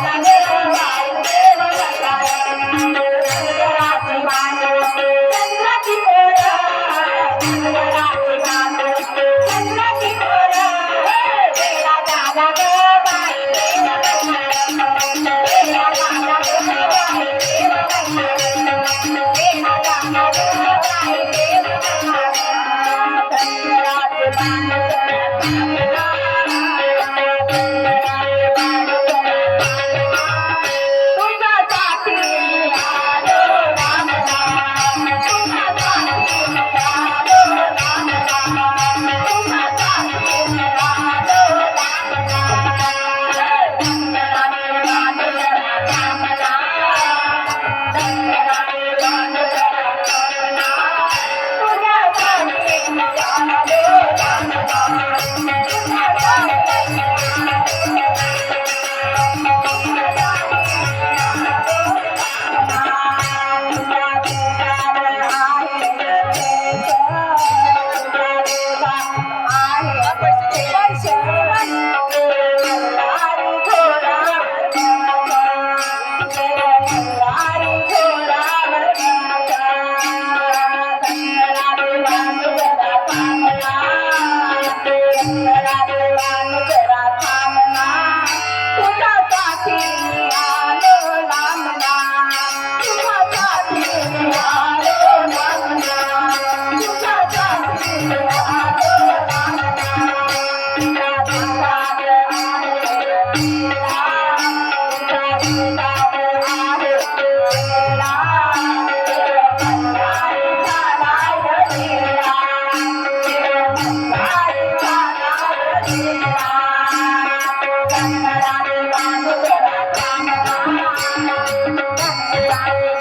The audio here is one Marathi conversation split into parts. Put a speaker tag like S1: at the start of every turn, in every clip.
S1: Thank you. Thank you.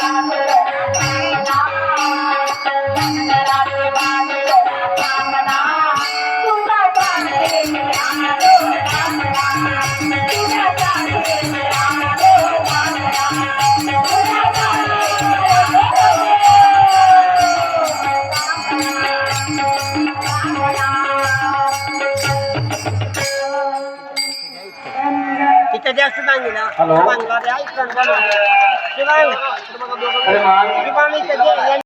S1: Thank you. जास्त सांगितलं
S2: हॅलो.
S1: शिवाय
S2: अरे मान
S1: शिवाय